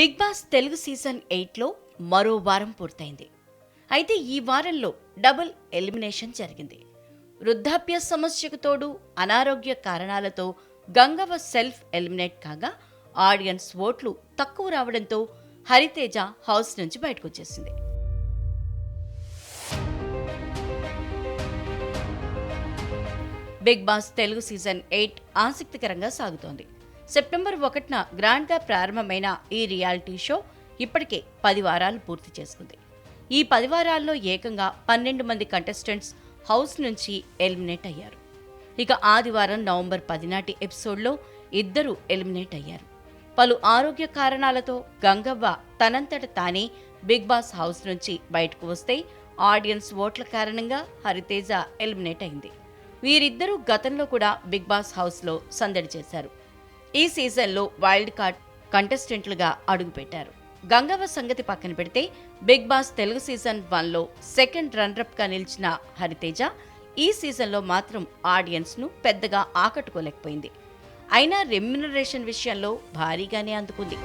Big boss Telugu season ఎయిట్లో మరో వారం పూర్తయింది. అయితే ఈ వారంలో డబుల్ ఎలిమినేషన్ జరిగింది. వృద్ధాప్య సమస్యకు తోడు అనారోగ్య కారణాలతో గంగవ సెల్ఫ్ ఎలిమినేట్ కాగా ఆడియన్స్ ఓట్లు తక్కువ రావడంతో హరితేజ హౌస్ నుంచి బయటకు వచ్చేసింది big boss Telugu season eight ఆసక్తికరంగా సాగుతోంది. సెప్టెంబర్ ఒకటిన గ్రాండ్గా ప్రారంభమైన ఈ రియాలిటీ షో ఇప్పటికే పది వారాలు పూర్తి చేసుకుంది. ఈ పది వారాల్లో ఏకంగా పన్నెండు మంది కంటెస్టెంట్స్ హౌస్ నుంచి ఎలిమినేట్ అయ్యారు. ఇక ఆదివారం నవంబర్ పది నాటి ఎపిసోడ్లో ఇద్దరు ఎలిమినేట్ అయ్యారు. పలు ఆరోగ్య కారణాలతో గంగవ్వ తనంతట తానే బిగ్ బాస్ హౌస్ నుంచి బయటకు వస్తే ఆడియన్స్ ఓట్ల కారణంగా హరితేజ ఎలిమినేట్ అయింది. వీరిద్దరూ గతంలో కూడా బిగ్ బాస్ హౌస్లో సందడి చేశారు. ఈ సీజన్లో వైల్డ్ కార్డ్ కంటెస్టెంట్లుగా అడుగుపెట్టారు. గంగవ్వ సంగతి పక్కన పెడితే బిగ్ బాస్ తెలుగు సీజన్ వన్లో సెకండ్ రన్నరప్గా నిలిచిన హరితేజ ఈ సీజన్లో మాత్రం ఆడియన్స్ను పెద్దగా ఆకట్టుకోలేకపోయింది. అయినా రెమ్యునరేషన్ విషయంలో భారీగానే అందుకుంది.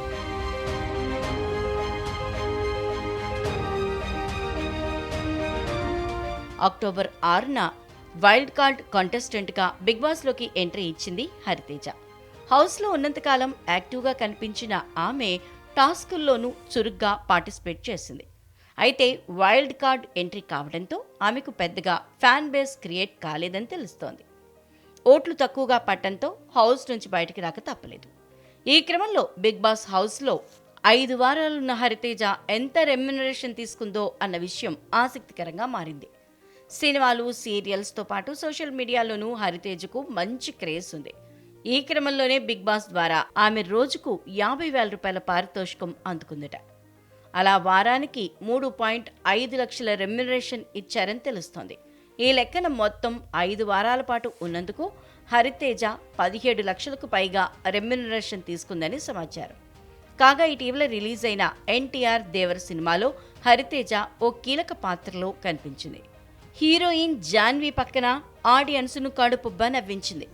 అక్టోబర్ ఆరున వైల్డ్ కార్డ్ కంటెస్టెంట్గా బిగ్ బాస్లోకి ఎంట్రీ ఇచ్చింది హరితేజ. హౌస్లో ఉన్నంతకాలం యాక్టివ్గా కనిపించిన ఆమె టాస్కుల్లోనూ చురుగ్గా పార్టిసిపేట్ చేసింది. అయితే వైల్డ్ కార్డ్ ఎంట్రీ కావడంతో ఆమెకు పెద్దగా ఫ్యాన్ బేస్ క్రియేట్ కాలేదని తెలుస్తోంది. ఓట్లు తక్కువగా పట్టడంతో హౌస్ నుంచి బయటికి రాక తప్పలేదు. ఈ క్రమంలో బిగ్ బాస్ హౌస్లో ఐదు వారాలున్న హరితేజ ఎంత రెమ్యునరేషన్ తీసుకుందో అన్న విషయం ఆసక్తికరంగా మారింది. సినిమాలు సీరియల్స్తో పాటు సోషల్ మీడియాలోనూ హరితేజకు మంచి క్రేజ్ ఉంది. ఈ క్రమంలోనే బిగ్ బాస్ ద్వారా ఆమె రోజుకు యాభై వేల రూపాయల పారితోషికం అందుకుందట. అలా వారానికి మూడు పాయింట్ ఐదు లక్షల రెమ్యునరేషన్ ఇచ్చారని తెలుస్తోంది. ఈ లెక్కన మొత్తం ఐదు వారాల పాటు ఉన్నందుకు హరితేజ పదిహేడు లక్షలకు పైగా రెమ్యునరేషన్ తీసుకుందని సమాచారం. కాగా ఇటీవల రిలీజ్ అయిన ఎన్టీఆర్ దేవర్ సినిమాలో హరితేజ ఓ కీలక పాత్రలో కనిపించింది. హీరోయిన్ జాన్వీ పక్కన ఆడియన్స్ను కడుపుబ్బా నవ్వించింది.